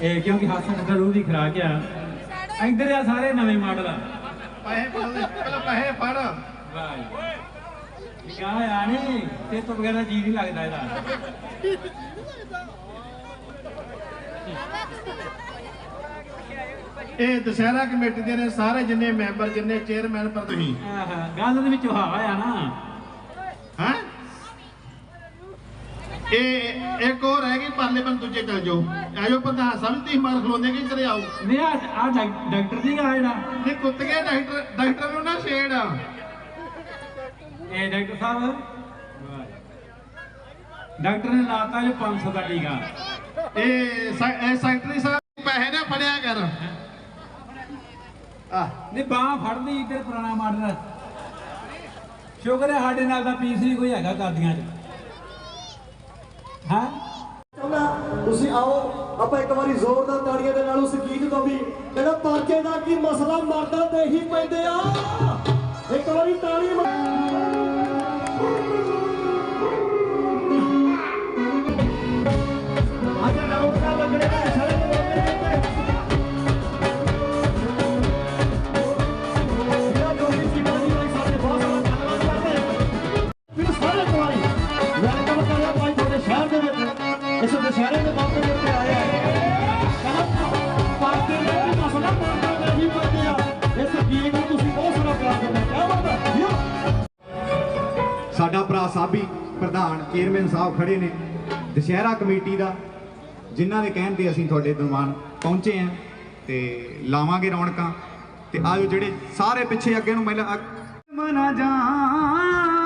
ਇਹ ਕਿਉਂਕਿ ਹਾਸਨ ਜ਼ਰੂਰ ਦੀ ਖਰਾਕ ਆ। ਇੱਧਰ ਆ ਸਾਰੇ ਨਵੇਂ ਮਾਡਲ ਆ। ਪੈਸੇ ਫੜ ਪਹਿਲਾਂ ਪੈਸੇ ਫੜ। ਵਾਹ ਕਿਆ ਆ ਨਹੀਂ ਤੇ ਤੋਂ ਬਗੈਰ ਜੀ ਨਹੀਂ ਲੱਗਦਾ ਇਹਦਾ। ਇਹ ਦੁਸ਼ਹਿਰਾ ਕਮੇਟੀ ਦੇ ਨੇ ਸਾਰੇ ਜਿੰਨੇ ਮੈਂਬਰ ਜਿੰਨੇ ਚੇਅਰਮੈਨ ਪਰ ਤੁਸੀਂ। ਆਹਾ ਗੱਲ ਦੇ ਵਿੱਚ ਹਵਾ ਆ ਨਾ। ਹਾਂ? ਇਹ ਇੱਕ ਹੋਰ ਰਹਿ ਗਈ ਪਰਲੇ ਬੰਨ ਦੂਜੇ ਚਲ ਜਾਓ। ਆਜੋ ਪ੍ਰਧਾਨ ਸਾਹਿਬ ਤੁਸੀਂ ਮਾਰ ਖਲੋਂਦੇ ਕਿ ਇੱਧਰ ਆਓ? ਨਹੀਂ ਆ ਆ ਡਾਕਟਰ ਦੀ ਆ ਜਿਹੜਾ। ਇਹ ਕੁੱਤਗੇ ਡਾਕਟਰ ਡਾਕਟਰ ਨੂੰ ਨਾ ਛੇੜ ਇਹ ਡਾਕਟਰ ਸਾਹਿਬ। ਡਾਕਟਰ ਨੇ ਲਾਤਾ ਜੀ 500 ਦਾ ਟੀਕਾ। ਇਹ ਸੈਕਟਰੀ ਸਾਹਿਬ ਪੈਸੇ ਨਾ ਫੜਿਆ ਕਰ। ਆ ਨਹੀਂ ਬਾਹ ਫੜਦੀ ਇੱਧਰ ਪੁਰਾਣਾ ਮਾਡਲ ਸ਼ੁਕਰ ਹੈ ਸਾਡੇ ਨਾਲ ਦਾ ਪੀਸ ਨਹੀਂ ਕੋਈ ਹੈਗਾ ਕਰਦੀਆਂ ਚ। ਹਾਂ? ਚਾਹੁੰਦਾ ਤੁਸੀਂ ਆਓ, ਆਪਾਂ ਇੱਕ ਵਾਰੀ ਜ਼ੋਰਦਾਰ ਤਾੜੀਆਂ ਦੇ ਨਾਲ ਉਸ ਗੀਤ ਤੋਂ ਵੀ। ਕਹਿੰਦਾ ਪਰਚੇ ਦਾ ਕੀ ਮਸਲਾ, ਮਰਦਾਂ ਤੇ ਹੀ ਪੈਂਦੇ ਆ। ਇੱਕ ਵਾਰੀ ਤਾੜੀ ਸਾਡਾ ਭਰਾ ਸਾਬੀ ਪ੍ਰਧਾਨ ਚੇਅਰਮੈਨ ਸਾਹਿਬ ਖੜੇ ਨੇ। ਦੁਸ਼ਹਿਰਾ ਕਮੇਟੀ ਦਾ, ਜਿਨ੍ਹਾਂ ਦੇ ਕਹਿਣ ਤੇ ਅਸੀਂ ਤੁਹਾਡੇ ਦਰਬਾਨ ਪਹੁੰਚੇ ਆਂ ਤੇ ਲਾਵਾਂਗੇ ਰੌਣਕਾਂ। ਤੇ ਆਜੋ ਜਿਹੜੇ ਸਾਰੇ ਪਿੱਛੇ ਅੱਗੇ ਨੂੰ, ਪਹਿਲਾਂ ਮਨਾ ਜਾਣਾ।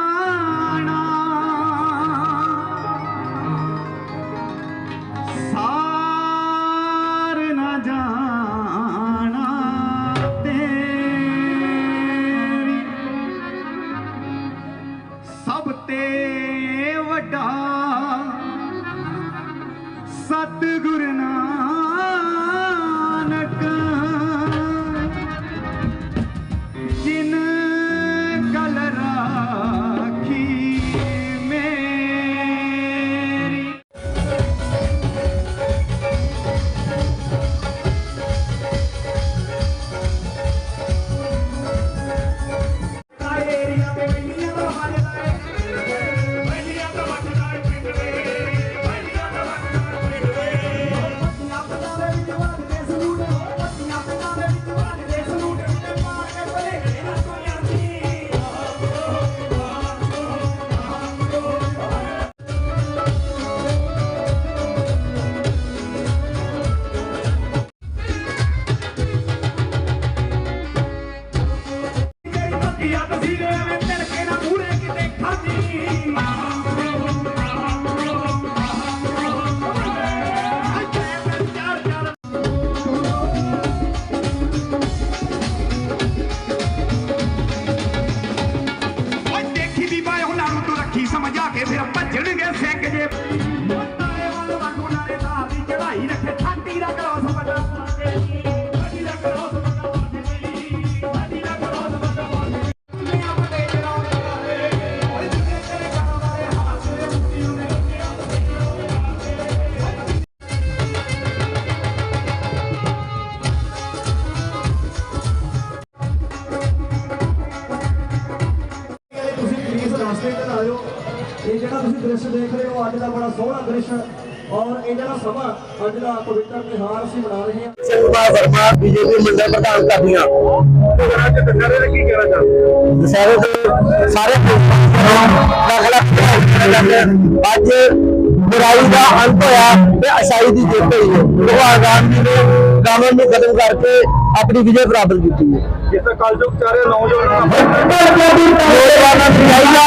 ਦ੍ਰਿਸ਼ ਔਰ ਇਹ ਜਿਹੜਾ ਸਮਾਂ ਅੱਜ ਦਾ ਪਵਿੱਤਰ ਤਿਉਹਾਰ ਅਸੀਂ ਮਨਾ ਰਹੇ ਹਾਂ। ਸਿੰਘਵਾ ਵਰਮਾ ਬੀਜੇਪੀ ਮੰਡਲ ਪ੍ਰਧਾਨ ਕਰਦੀਆਂ। ਅੱਜ ਦੁਸ਼ਹਿਰੇ ਦਾ ਕੀ ਕਹਿਣਾ ਚਾਹੁੰਦੇ ਦੁਸਹਿਰੇ ਦੇ ਸਾਰੇ ਲੱਖ ਲੱਖ ਅੱਜ ਬੁਰਾਈ ਦਾ ਅੰਤ ਹੋਇਆ ਤੇ ਅਛਾਈ ਦੀ ਜਿੱਤ ਹੋਈ ਹੈ। ਭਗਵਾਨ ਰਾਮ ਜੀ ਨੇ ਰਾਵਣ ਨੂੰ ਖਤਮ ਕਰਕੇ ਆਪਣੀ ਵਿਜੇ ਪ੍ਰਾਪਤ ਕੀਤੀ ਹੈ। ਜਿਸ ਦਾ ਕਲਯੁਗ ਚਾਰੇ ਨੌਜਵਾਨ ਨੌਜਵਾਨਾਂ ਦੀ ਚਾਹੀਦਾ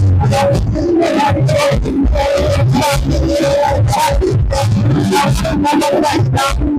ਦਾ ਮਾਇਆ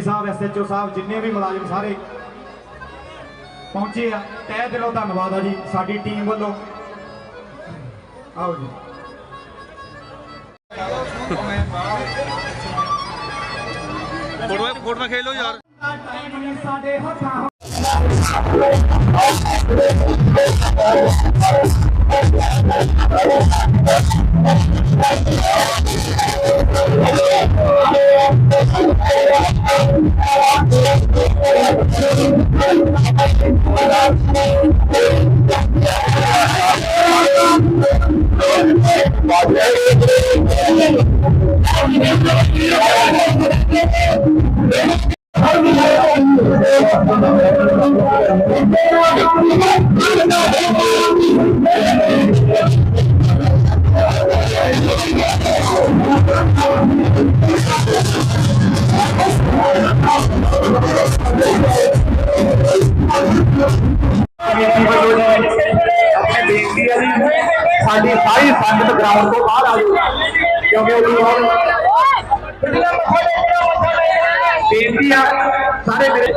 ਡੀਐਸਪੀ ਸਾਹਿਬ ਐਸਐਚਓ ਸਾਹਿਬ ਜਿੰਨੇ ਵੀ ਮੁਲਾਜ਼ਮ ਸਾਰੇ ਪਹੁੰਚੇ ਆ ਤਹਿ ਦਿਲੋਂ ਧੰਨਵਾਦ ਆ ਜੀ ਸਾਡੀ ਟੀਮ ਵੱਲੋਂ। ਆਓ ਜੀ। ਫੋਟੋ ਫੋਟੋ ਖੇਲੋ ਯਾਰ। ਸਾਡੇ ਹੱਥਾਂ ਕਮੇਟੀ ਵੱਲੋਂ ਜੀ ਆਪਣੇ ਬੇਨਤੀ ਹੈ ਜੀ ਸਾਡੀ ਸਾਰੀ ਸੰਗਤ ਗਰਾਊਂਡ ਤੋਂ ਬਾਹਰ ਆ ਜਾਓ ਕਿਉਂਕਿ ਉਹ ਹੁਣ ਬੇਨਤੀ ਆ ਸਾਰੇ ਮੇਰੇ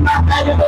batalha do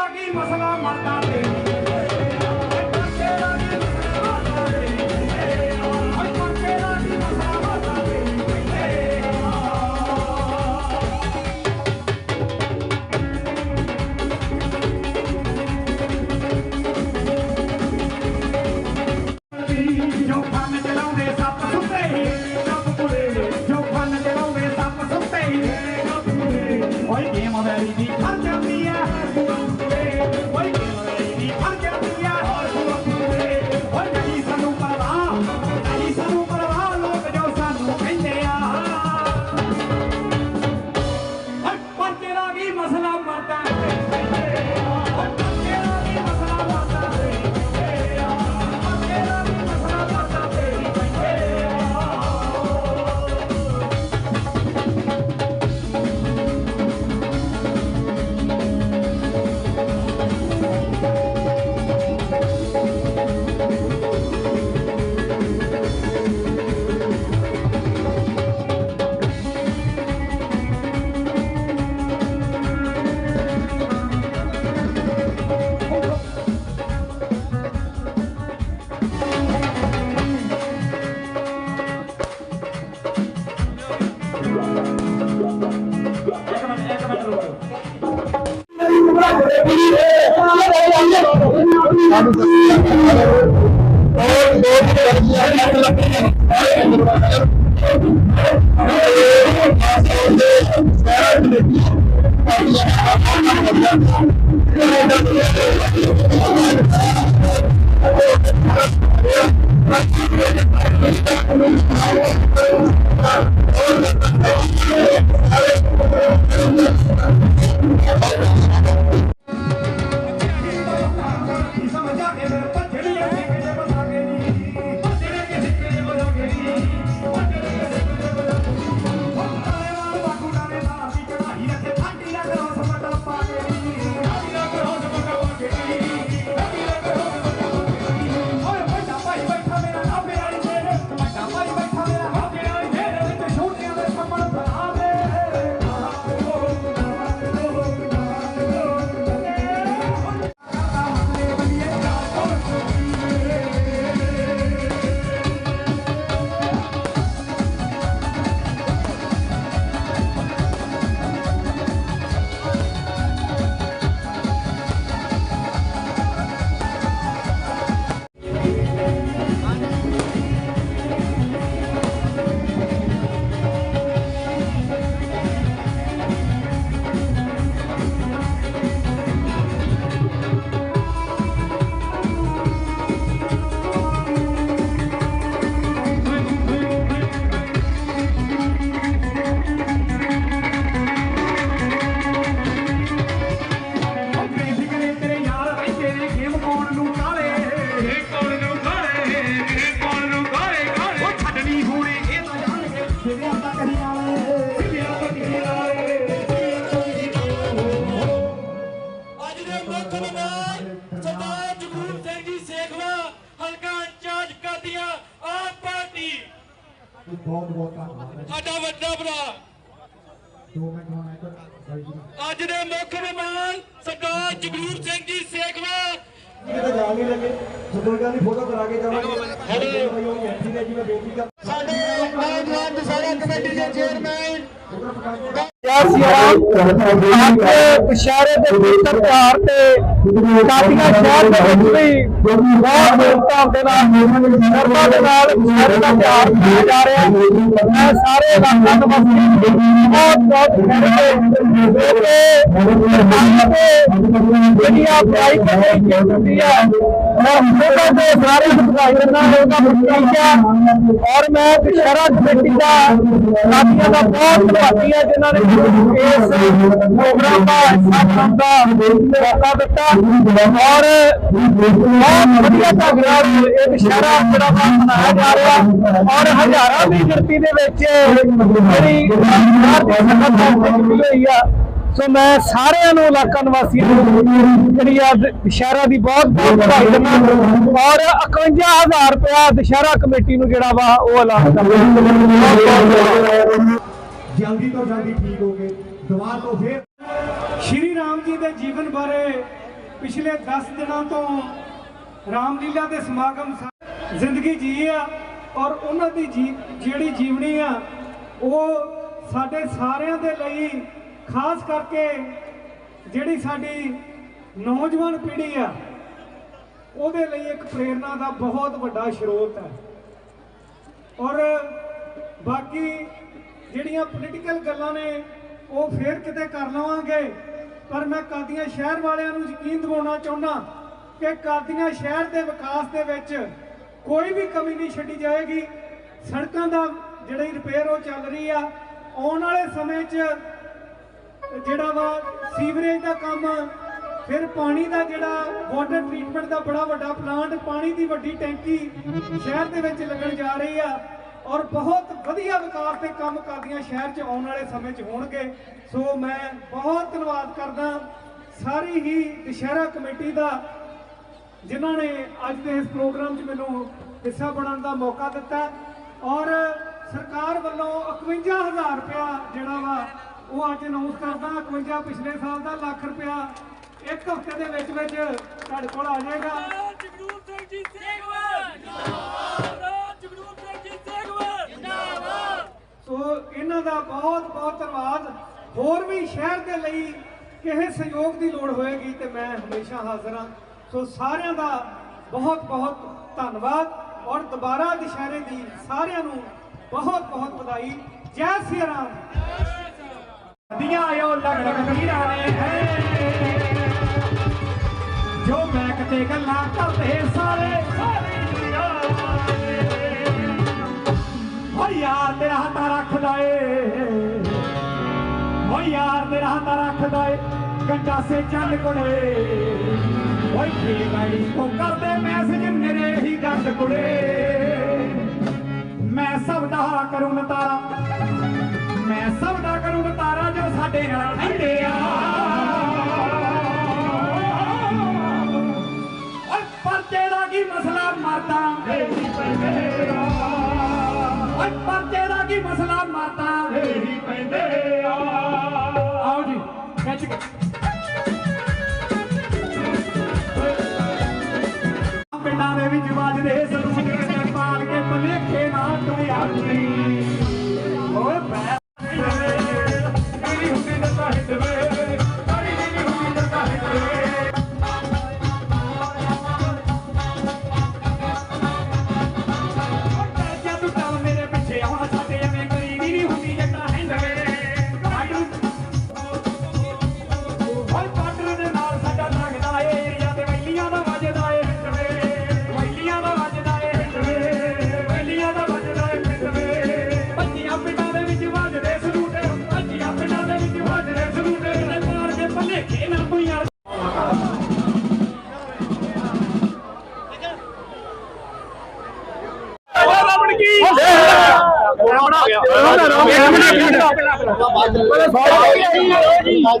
ਸਾਡਾ ਕੀ ਮਸਲਾ ਮਰਦਾ ਤੇ ਕੀ ਮੁੱਖ ਮਹਿਮਾਨ ਸਰਦਾਰ ਜਗਰੂਪ ਸਿੰਘ ਜੀ ਸੇਖਵਾ ਹਲਕਾ ਇੰਚਾਰਜ ਕਾਦੀਆਂ ਆਪ ਪਾਰਟੀ। ਬਹੁਤ ਬਹੁਤ ਧੰਨਵਾਦ। ਸਾਡਾ ਵੱਡਾ ਭਰਾ। ਦੋ ਅੱਜ ਦੇ ਮੁੱਖ ਮਹਿਮਾਨ ਸਰਦਾਰ ਜਗਰੂਪ ਸਿੰਘ ਜੀ ਸੇਖਵਾ। ਕਿਤੇ ਜਾਣ ਨਹੀਂ ਲੱਗੇ। ਸੋ ਕੋਈ ਗੱਲ ਨਹੀਂ ਫੋਟੋ ਕਰਾ ਕੇ ਜਾਵਾਂਗੇ। ਸਾਡੇ ਭਾਈ ਉਹ ਬੈਠੀ ਨੇ ਜੀ ਮੈਂ ਬੇਨਤੀ ਕਰ ਸਾਡੇ ਨੌਜਵਾਨ ਦਸਾਰਾ ਕਮੇਟੀ ਦੇ ਚੇਅਰਮੈਨ ਦੁਸ਼ਹਿਰੇ ਦੇ ਪਵਿੱਤਰ ਤਿਉਹਾਰ ਤੇ ਕਾਦੀਆਂ ਸ਼ਹਿਰ ਦੇ ਵਿੱਚ ਵੀ ਬਹੁਤ ਧੂਮਧਾਮ ਦੇ ਨਾਲ ਸ਼ਰਮਾ ਦੇ ਨਾਲ ਦੁਸ਼ਹਿਰੇ ਦਾ ਤਿਉਹਾਰ ਮਨਾਇਆ ਜਾ ਰਿਹਾ। ਹੈ ਮੈਂ ਸਾਰੇ ਇਲਾਕਾ ਨਿਵਾਸੀ ਬਹੁਤ ਬਹੁਤ ਕਿਉਂਕਿ ਜਿਹੜੀਆਂ ਪੜਾਈ ਕਰਨੀ ਚਾਹੀਦੀ ਹੁੰਦੀ ਹੈ ਮੈਂ ਉਹਨਾਂ ਦੇ ਸਾਰੇ ਵਧਾਈ ਦਿੰਦਾ ਉਹਦਾ ਪ੍ਰਤੀਕ ਹੈ ਔਰ ਮੈਂ ਦੁਸ਼ਹਿਰਾ ਕਮੇਟੀ ਦਾ ਸਾਥੀਆਂ ਦਾ ਬਹੁਤ ਧੰਨਵਾਦੀ ਹਾਂ, ਜਿਨ੍ਹਾਂ ਨੇ ਇਸ ਪ੍ਰੋਗਰਾਮ ਦਾ ਹਿੱਸਾ ਬਣਨ ਦਾ ਮੌਕਾ ਦਿੱਤਾ ਔਰ ਬਹੁਤ ਵਧੀਆ ਢੰਗ ਨਾਲ ਇਹ ਦੁਸ਼ਹਿਰਾ ਜਿਹੜਾ ਮਨਾਇਆ ਜਾ ਰਿਹਾ ਔਰ ਹਜ਼ਾਰਾਂ ਦੀ ਗਿਣਤੀ ਦੇ ਵਿੱਚ ਜਿਹੜੀ ਬਾਹਰ ਦੀ ਸੰਗਤ ਇੱਥੇ ਹੋਈ ਆ ਸੋ ਮੈਂ ਸਾਰਿਆਂ ਨੂੰ ਇਲਾਕਾ ਨਿਵਾਸੀਆਂ ਨੂੰ ਜਿਹੜੀ ਆ ਦੁਸ਼ਹਿਰਾ ਦੀ ਬਹੁਤ ਬਹੁਤ ਵਧਾਈ ਦਿੰਦਾ ਔਰ 51000 ਰੁਪਇਆ ਦੁਸ਼ਹਿਰਾ ਕਮੇਟੀ ਨੂੰ ਜਿਹੜਾ ਵਾ ਉਹ ਐਲਾਨ ਕਰਦਾ ਜਲਦੀ ਤੋਂ ਜਲਦੀ ਠੀਕ ਹੋ ਗਏ। ਦੁਬਾਰਾ ਤੋਂ ਫੇਰ ਸ਼੍ਰੀ ਰਾਮ ਜੀ ਦੇ ਜੀਵਨ ਬਾਰੇ ਪਿਛਲੇ 10 ਦਿਨਾਂ ਤੋਂ ਰਾਮਲੀਲਾ ਦੇ ਸਮਾਗਮ ਜ਼ਿੰਦਗੀ ਜੀ ਆ ਔਰ ਉਹਨਾਂ ਦੀ ਜੀ- ਜਿਹੜੀ ਜੀਵਨੀ ਆ, ਉਹ ਸਾਡੇ ਸਾਰਿਆਂ ਦੇ ਲਈ ਖਾਸ ਕਰਕੇ ਜਿਹੜੀ ਸਾਡੀ ਨੌਜਵਾਨ ਪੀੜ੍ਹੀ ਆ, ਉਹਦੇ ਲਈ ਇੱਕ ਪ੍ਰੇਰਣਾ ਦਾ ਬਹੁਤ ਵੱਡਾ ਸਰੋਤ ਹੈ। ਔਰ ਬਾਕੀ ਜਿਹੜੀਆਂ ਪੋਲੀਟੀਕਲ ਗੱਲਾਂ ਨੇ, ਉਹ ਫੇਰ ਕਿਤੇ ਕਰ ਲਵਾਂਗੇ। ਪਰ ਮੈਂ ਕਾਦੀਆਂ ਸ਼ਹਿਰ ਵਾਲਿਆਂ ਨੂੰ ਯਕੀਨ ਦਿਵਾਉਣਾ ਚਾਹੁੰਦਾ ਕਿ ਕਾਦੀਆਂ ਸ਼ਹਿਰ ਦੇ ਵਿਕਾਸ ਦੇ ਵਿੱਚ ਕੋਈ ਵੀ ਕਮੀ ਨਹੀਂ ਛੱਡੀ ਜਾਏਗੀ। ਸੜਕਾਂ ਦਾ ਜਿਹੜੀ ਰਿਪੇਅਰ ਉਹ ਚੱਲ ਰਹੀ ਆ, ਆਉਣ ਵਾਲੇ ਸਮੇਂ 'ਚ ਜਿਹੜਾ ਵਾ ਸੀਵਰੇਜ ਦਾ ਕੰਮ, ਫਿਰ ਪਾਣੀ ਦਾ ਜਿਹੜਾ ਵਾਟਰ ਟ੍ਰੀਟਮੈਂਟ ਦਾ ਬੜਾ ਵੱਡਾ ਪਲਾਂਟ ਪਾਣੀ ਦੀ ਵੱਡੀ ਟੈਂਕੀ ਸ਼ਹਿਰ ਦੇ ਵਿੱਚ ਲੱਗਣ ਜਾ ਰਹੀ ਆ। ਔਰ ਬਹੁਤ ਵਧੀਆ ਵਿਕਾਸ 'ਤੇ ਕੰਮ ਕਰਦੀਆਂ ਸ਼ਹਿਰ 'ਚ ਆਉਣ ਵਾਲੇ ਸਮੇਂ 'ਚ ਹੋਣਗੇ। ਸੋ ਮੈਂ ਬਹੁਤ ਧੰਨਵਾਦ ਕਰਦਾ। ਸਾਰੀ ਹੀ ਦੁਸ਼ਹਿਰਾ ਕਮੇਟੀ ਦਾ, ਜਿਨ੍ਹਾਂ ਨੇ ਅੱਜ ਦੇ ਇਸ ਪ੍ਰੋਗਰਾਮ 'ਚ ਮੈਨੂੰ ਹਿੱਸਾ ਬਣਨ ਦਾ ਮੌਕਾ ਦਿੱਤਾ। ਔਰ ਸਰਕਾਰ ਵੱਲੋਂ 51000 ਰੁਪਇਆ ਜਿਹੜਾ ਵਾ, ਉਹ ਅੱਜ ਅਨਾਉਂਸ ਕਰਦਾ। 51 ਪਿਛਲੇ ਸਾਲ ਦਾ ਲੱਖ ਰੁਪਇਆ ਇੱਕ ਹਫ਼ਤੇ ਦੇ ਵਿੱਚ ਵਿੱਚ ਤੁਹਾਡੇ ਕੋਲ ਆ ਜਾਏਗਾ। ਸੋ ਇਹਨਾਂ ਦਾ ਬਹੁਤ ਬਹੁਤ ਧੰਨਵਾਦ। ਹੋਰ ਵੀ ਸ਼ਹਿਰ ਦੇ ਲਈ ਕਿਸੇ ਸਹਿਯੋਗ ਦੀ ਲੋੜ ਹੋਏਗੀ ਤੇ ਮੈਂ ਹਮੇਸ਼ਾ ਹਾਜ਼ਰ ਹਾਂ। ਸੋ ਸਾਰਿਆਂ ਦਾ ਬਹੁਤ ਬਹੁਤ ਧੰਨਵਾਦ ਔਰ ਦੁਬਾਰਾ ਦੁਸ਼ਹਿਰੇ ਦੀ ਸਾਰਿਆਂ ਨੂੰ ਬਹੁਤ ਬਹੁਤ ਵਧਾਈ। ਜੈ ਸ੍ਰੀ ਰਾਮ। ਦੀਆਂ ਆਇਓ ਲਗ ਲਗ ਵੀਰਾਂ ਨੇ ਜੋ ਮੈਂ ਕਿਤੇ ਗੱਲਾਂ ਕਰਦੇ ਸਾਰੇ ਸਾਰੇ ਓ ਯਾਰ ਤੇਰਾ ਹੱਥ ਰੱਖਦਾ ਏ ਓ ਯਾਰ ਤੇਰਾ ਹੱਥ ਰੱਖਦਾ ਏ ਗੰਡਾ ਸੇ ਚੱਲ ਕੁੜੇ। ਓਏ ਕੀ ਗਾੜੀ ਕੋ ਕਰਦੇ ਮੈਸੇਜ ਮੇਰੇ ਹੀ ਗੰਡ ਕੁੜੇ। ਮੈਂ ਸਭ ਦਾ ਕਰੂੰ ਨਤਾਰਾ। ਮੈਂ ਸਭ ਦਾ ਕਰੂੰ ਨਤਾਰਾ ਜੋ ਸਾਡੇ ਨਾਲ ਰਹਿੰਦੇ ਆ। ਓਏ ਪਰਚੇ ਦਾ ਕੀ ਮਸਲਾ, ਮਰਦਾ? ਹੀ ਪੈਂਦੇ ਆ ਪਰਚੇ ਦਾ ਕੀ ਮਸਲਾ ਮਰਦਾ ਹੀ ਪੈਂਦੇ ਆ। ਆਓ ਜੀ ਖਿੱਚ ਕੇ ਪਿੰਡਾਂ ਦੇ ਵਿੱਚ ਵੱਜਦੇ ਸਰੂਰ ਦੇ ਪਾਲ ਕੇ ਭਲੇਖੇ ਨਾ ਤੁਰਿਆ ਨਹੀਂ ਓਏ ਮੈਂ ਮੇਰੀ ਹੁੰਦੀ ਨੱਤਾ ਹਿੱਟ ਵੇ।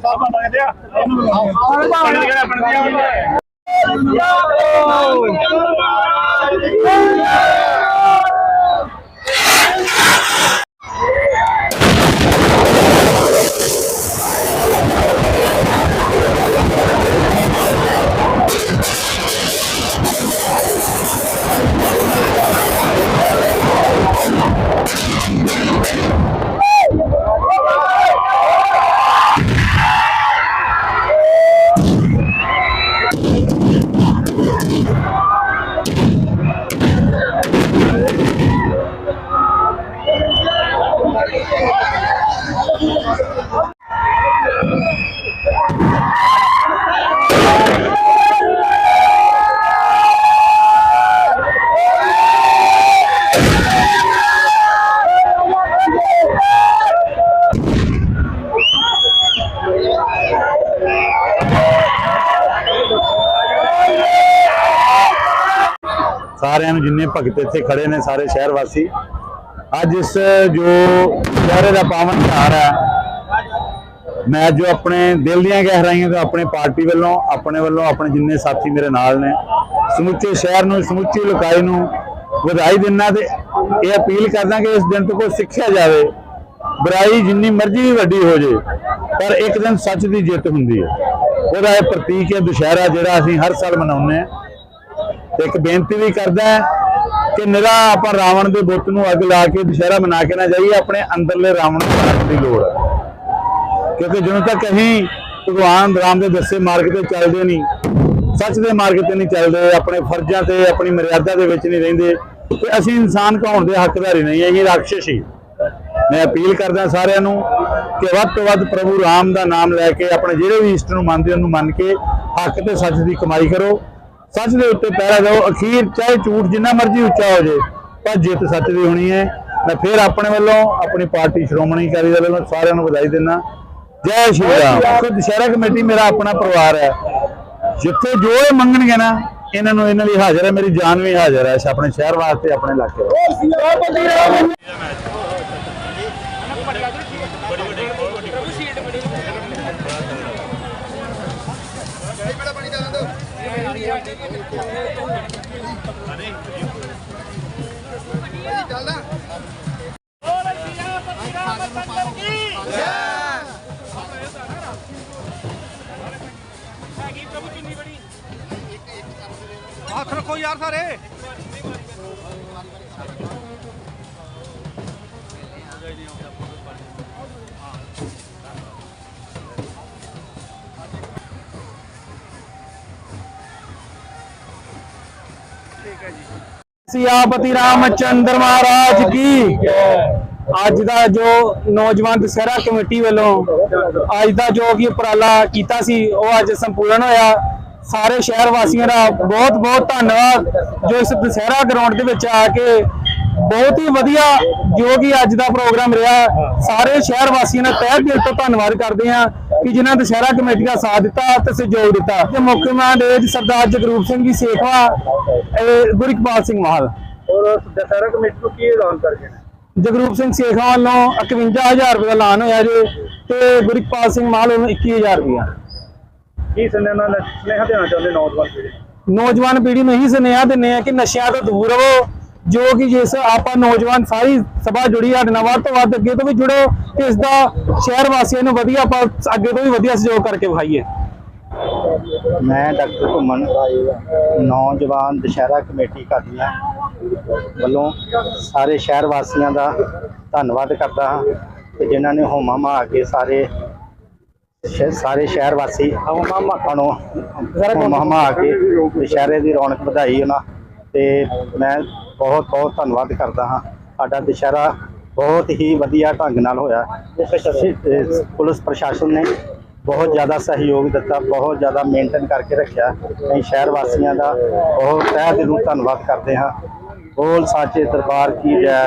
Obama ਇੱਥੇ ਖੜੇ ਨੇ ਸਾਰੇ ਸ਼ਹਿਰ ਵਾਸੀ। ਅੱਜ ਇਸ ਜੋ ਦੁਸਹਿਰੇ ਦਾ ਪਾਵਨ ਤਿਉਹਾਰ ਹੈ, ਮੈਂ ਜੋ ਆਪਣੇ ਦਿਲ ਦੀਆਂ ਗਹਿਰਾਈਆਂ ਤੋਂ ਆਪਣੇ ਪਾਰਟੀ ਵੱਲੋਂ, ਆਪਣੇ ਵੱਲੋਂ ਆਪਣੇ ਜਿੰਨੇ ਸਾਥੀ ਮੇਰੇ ਨਾਲ ਨੇ, ਸਮੁੱਚੇ ਸ਼ਹਿਰ ਨੂੰ, ਸਮੁੱਚੀ ਲੋਕਾਈ ਨੂੰ ਵਧਾਈ ਦਿੰਦਾ ਤੇ ਇਹ ਅਪੀਲ ਕਰਦਾ ਕਿ ਇਸ ਦਿਨ ਤੋਂ ਕੋਈ ਸਿੱਖਿਆ ਜਾਵੇ। ਬੁਰਾਈ ਜਿੰਨੀ ਮਰਜ਼ੀ ਵੱਡੀ ਹੋ ਜੇ, ਪਰ ਇੱਕ ਦਿਨ ਸੱਚ ਦੀ ਜਿੱਤ ਹੁੰਦੀ ਹੈ। ਉਹਦਾ ਇਹ ਪ੍ਰਤੀਕ ਹੈ ਦੁਸ਼ਹਿਰਾ, ਜਿਹੜਾ ਅਸੀਂ ਹਰ ਸਾਲ ਮਨਾਉਂਦੇ ਹਾਂ। ਤੇ ਇੱਕ ਬੇਨਤੀ ਵੀ ਕਰਦਾ ਕਿ ਨਿਰਾ ਆਪਾਂ ਰਾਵਣ ਦੇ ਬੁੱਤ ਨੂੰ ਅੱਗ ਲਾ ਕੇ ਦੁਸ਼ਹਿਰਾ ਮਨਾ ਕੇ ਨਾ ਜਾਈਏ, ਆਪਣੇ ਅੰਦਰਲੇ ਰਾਵਣ ਨੂੰ ਮਾਰਨ ਦੀ ਲੋੜ ਹੈ ਕਿਉਂਕਿ ਜਦੋਂ ਤੱਕ ਅਸੀਂ ਭਗਵਾਨ ਰਾਮ ਦੇ ਦੱਸੇ ਮਾਰਗ ਤੇ ਚੱਲਦੇ ਨਹੀਂ, ਸੱਚ ਦੇ ਮਾਰਗ ਤੇ ਨਹੀਂ ਚੱਲਦੇ, ਆਪਣੇ ਫਰਜ਼ਾਂ ਤੇ, ਆਪਣੀ ਮਰਿਆਦਾ ਦੇ ਵਿੱਚ ਨਹੀਂ ਰਹਿੰਦੇ, ਤੇ ਅਸੀਂ ਇਨਸਾਨ ਕਹਾਉਣ ਦੇ ਹੱਕਦਾਰ ਹੀ ਨਹੀਂ ਅਸੀਂ ਰਾਖਸ਼ ਹੀ। ਮੈਂ ਅਪੀਲ ਕਰਦਾ ਸਾਰਿਆਂ ਨੂੰ ਕਿ ਵੱਧ ਤੋਂ ਵੱਧ ਪ੍ਰਭੂ ਰਾਮ ਦਾ ਨਾਮ ਲੈ ਕੇ ਆਪਣੇ ਜਿਹੜੇ ਵੀ ਇਸ਼ਟ ਨੂੰ ਮੰਨਦੇ ਉਹਨੂੰ ਮੰਨ ਕੇ ਹੱਕ ਤੇ ਸੱਚ ਦੀ ਕਮਾਈ ਕਰੋ। ਸੱਚ ਦੇ ਉੱਤੇ ਪਹਿਰਾ ਦਿਓ ਅਖੀਰ ਚਾਹੇ ਝੂਠ ਜਿੰਨਾ ਮਰਜ਼ੀ ਉੱਚਾ ਹੋ ਜੇ ਪਰ ਜਿੱਤ ਸੱਚ ਦੀ ਹੋਣੀ ਹੈ। ਮੈਂ ਫਿਰ ਆਪਣੇ ਵੱਲੋਂ ਆਪਣੀ ਪਾਰਟੀ ਸ਼੍ਰੋਮਣੀ ਅਕਾਲੀ ਦਲ ਵੱਲੋਂ ਸਾਰਿਆਂ ਨੂੰ ਵਧਾਈ ਦਿੰਦਾ। ਜੈ ਸ਼੍ਰੀ ਰਾਮ। ਦੇਖੋ ਦੁਸ਼ਹਿਰਾ ਕਮੇਟੀ ਮੇਰਾ ਆਪਣਾ ਪਰਿਵਾਰ ਹੈ। ਜਿੱਥੇ ਜੋ ਇਹ ਮੰਗਣਗੇ ਨਾ ਇਹਨਾਂ ਨੂੰ ਇਹਨਾਂ ਲਈ ਹਾਜ਼ਰ ਹੈ। ਮੇਰੀ ਜਾਨ ਵੀ ਹਾਜ਼ਰ ਹੈ ਆਪਣੇ ਸ਼ਹਿਰ ਵਾਸਤੇ ਆਪਣੇ ਇਲਾਕੇ ਵਾਸਤੇ। ਰੱਖੋ ਯਾਰ ਸਾਰੇ। ਠੀਕ ਹੈ ਜੀ ਮਹਾਰਾਜ ਕੀ? ਅੱਜ ਦਾ ਜੋ ਨੌਜਵਾਨ ਦਸਹਿਰਾ ਕਮੇਟੀ ਵੱਲੋਂ ਅੱਜ ਦਾ ਜੋ ਕਿ ਉਪਰਾਲਾ ਕੀਤਾ ਸੀ, ਉਹ ਅੱਜ ਸੰਪੂਰਨ ਹੋਇਆ। ਸਾਰੇ ਸ਼ਹਿਰ ਵਾਸੀਆਂ ਦਾ ਬਹੁਤ ਬਹੁਤ ਧੰਨਵਾਦ ਜੋ ਇਸ ਦਸਹਿਰਾ ਗਰਾਊਂਡ ਦੇ ਵਿੱਚ ਆ ਕੇ ਬਹੁਤ ਹੀ ਵਧੀਆ ਜੋ ਕਿ ਅੱਜ ਦਾ ਪ੍ਰੋਗਰਾਮ ਰਿਹਾ। ਸਾਰੇ ਸ਼ਹਿਰ ਵਾਸੀਆਂ ਦਾ ਤਹਿ ਦਿਲ ਤੋਂ ਧੰਨਵਾਦ ਕਰਦੇ ਹਾਂ ਕਿ ਜਿਨ੍ਹਾਂ ਦਸਹਿਰਾ ਕਮੇਟੀ ਦਾ ਸਾਥ ਦਿੱਤਾ ਤੇ ਸਹਿਯੋਗ ਦਿੱਤਾ। ਤੇ ਮੁੱਖ ਮਹਿਮਾਨ ਸਰਦਾਰ ਜਗਰੂਪ ਸਿੰਘ ਜੀ ਸੇਖਵਾ ਗੁਰਿਕਪਾਲ ਸਿੰਘ ਮਾਹਲ। ਔਰ ਦਸਹਿਰਾ ਕਮੇਟੀ ਨੂੰ ਕੀ ਐਲਾਨ ਕਰਕੇ ਜਗਰੂਪ ਸਿੰਘ ਸੇਖਾਂ ਵੱਲੋਂ 51000 ਰੁਪਏ ਦਾ ਐਲਾਨ ਹੋਇਆ ਜੀ ਤੇ ਗੁਰਿਕਪਾਲ ਸਿੰਘ ਮਾਲ ਵੱਲੋਂ 21000 ਰੁਪਏ ਕੀ ਸੁਨੇਹਾ ਸੁਨੇਹਾ ਦੇਣਾ ਚਾਹੁੰਦੇ ਨੌਜਵਾਨ ਪੀੜ੍ਹੀ ਨੌਜਵਾਨ ਪੀੜ੍ਹੀ ਨੂੰ ਇਹੀ ਸੁਨੇਹਾ ਦਿੰਦੇ ਆ ਕਿ ਨਸ਼ਿਆਂ ਤੋਂ ਦੂਰ ਰਹੋ ਜੋ ਕਿ ਜਿਸ ਆਪਾਂ ਨੌਜਵਾਨ ਸਾਰੀ ਸਭਾ ਜੁੜੀ ਸਾਡੇ ਨਾਲ ਵੱਧ ਤੋਂ ਵੱਧ ਅੱਗੇ ਤੋਂ ਵੀ ਜੁੜੋ ਤੇ ਇਸ ਦਾ ਸ਼ਹਿਰ ਵਾਸੀਆਂ ਨੂੰ ਵਧੀਆ ਆਪਾਂ ਅੱਗੇ ਤੋਂ ਵੀ ਵਧੀਆ ਸਹਿਯੋਗ ਕਰਕੇ ਵਿਖਾਈਏ। ਮੈਂ ਡਾਕਟਰ ਘੁੰਮਣ ਨੌਜਵਾਨ ਦੁਸ਼ਹਿਰਾ ਕਮੇਟੀ ਕਾਦੀਆਂ ਵੱਲੋਂ ਸਾਰੇ ਸ਼ਹਿਰ ਵਾਸੀਆਂ ਦਾ ਧੰਨਵਾਦ ਕਰਦਾ ਹਾਂ ਤੇ ਜਿਨ੍ਹਾਂ ਨੇ ਹੋਮਾ ਮਾ ਕੇ ਸਾਰੇ ਸਾਰੇ ਸ਼ਹਿਰ ਵਾਸੀ ਨੂੰ ਹੋਮਾ ਮਾ ਕੇ ਦੁਸ਼ਹਿਰੇ ਦੀ ਰੌਣਕ ਵਧਾਈ ਉਹਨਾਂ ਤੇ ਮੈਂ ਬਹੁਤ ਬਹੁਤ ਧੰਨਵਾਦ ਕਰਦਾ ਹਾਂ। ਸਾਡਾ ਦੁਸ਼ਹਿਰਾ ਬਹੁਤ ਹੀ ਵਧੀਆ ਢੰਗ ਨਾਲ ਹੋਇਆ। ਪੁਲਿਸ ਪ੍ਰਸ਼ਾਸਨ ਨੇ ਬਹੁਤ ਜ਼ਿਆਦਾ ਸਹਿਯੋਗ ਦਿੱਤਾ ਬਹੁਤ ਜ਼ਿਆਦਾ ਮੇਨਟੇਨ ਕਰਕੇ ਰੱਖਿਆ। ਅਸੀਂ ਸ਼ਹਿਰ ਵਾਸੀਆਂ ਦਾ ਬਹੁਤ ਤਹਿ ਦਿਲੋਂ ਧੰਨਵਾਦ ਕਰਦੇ ਹਾਂ। ਬੋਲ ਸਾਚੇ ਦਰਬਾਰ ਕੀ ਜੈ।